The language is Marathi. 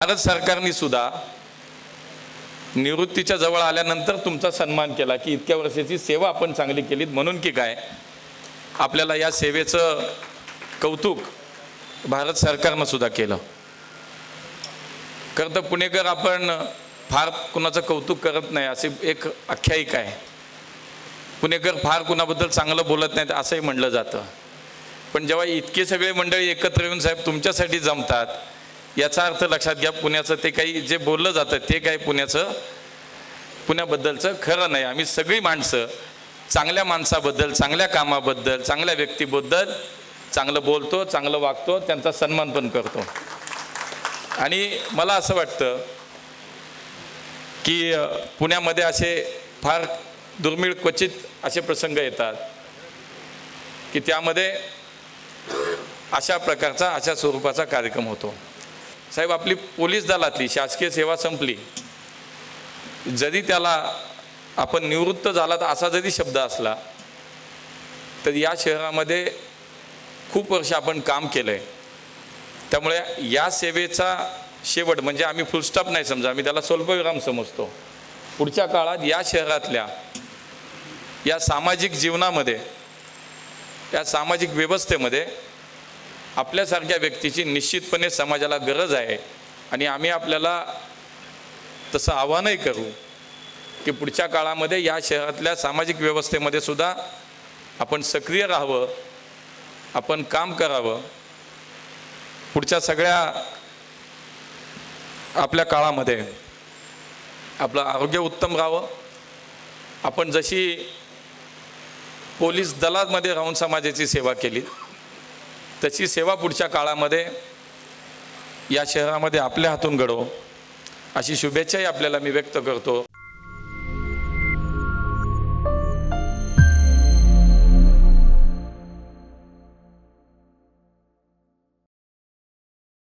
भारत सरकारने सुद्धा निवृत्तीच्या जवळ आल्यानंतर तुमचा सन्मान केला की इतक्या वर्षाची सेवा आपण चांगली केलीत. म्हणून की काय? आपल्याला या सेवेचं कौतुक भारत सरकारनं सुद्धा केलं. खरं तर पुणेकर आपण फार कुणाचं कौतुक करत नाही अशी एक आख्यायिका आहे. पुणेकर फार कुणाबद्दल चांगलं बोलत नाहीत असंही म्हणलं जातं. पण जेव्हा इतके सगळे मंडळी एकत्र येऊन साहेब तुमच्यासाठी जमतात याचा अर्थ लक्षात घ्या पुण्याचं ते काही जे बोललं जातं ते काही पुण्याचं? पुण्याबद्दलचं खरं नाही. आम्ही सगळी माणसं चांगल्या माणसाबद्दल चांगल्या कामाबद्दल चांगल्या व्यक्तीबद्दल चांगलं बोलतो चांगलं वागतो त्यांचा सन्मान पण करतो. आणि मला असं वाटतं की पुण्यामध्ये असे फार दुर्मिळ क्वचित असे प्रसंग येतात की त्यामध्ये अशा प्रकारचा अशा स्वरूपाचा कार्यक्रम होतो. साहेब आपली पोलीस दलातली शासकीय सेवा संपली. जरी त्याला आपण निवृत्त झाला तर असा जरी शब्द असला तर या शहरामध्ये खूप वर्ष आपण काम केलं आहे त्यामुळे या सेवेचा शेवट म्हणजे आम्ही फुलस्टॉप नाही समजा आम्ही त्याला स्वल्पविराम समजतो. पुढच्या काळात या शहरातल्या या सामाजिक जीवनामध्ये या सामाजिक व्यवस्थेमध्ये आपल्यासारख्या व्यक्तीची निश्चितपणे समाजाला गरज आहे. आणि आम्ही आपल्याला तसं आव्हानही करू की पुढच्या काळामध्ये या शहरातल्या सामाजिक व्यवस्थेमध्ये सुद्धा आपण सक्रिय राहावं आपण काम करावं. पुढच्या सगळ्या आपल्या काळामध्ये आपलं आरोग्य उत्तम राहावं. आपण जशी पोलीस दलामध्ये राहून समाजाची सेवा केली तशी सेवा पुढच्या काळामध्ये या शहरामध्ये आपल्या हातून घडो. अशी शुभेच्छाही आपल्याला मी व्यक्त करतो.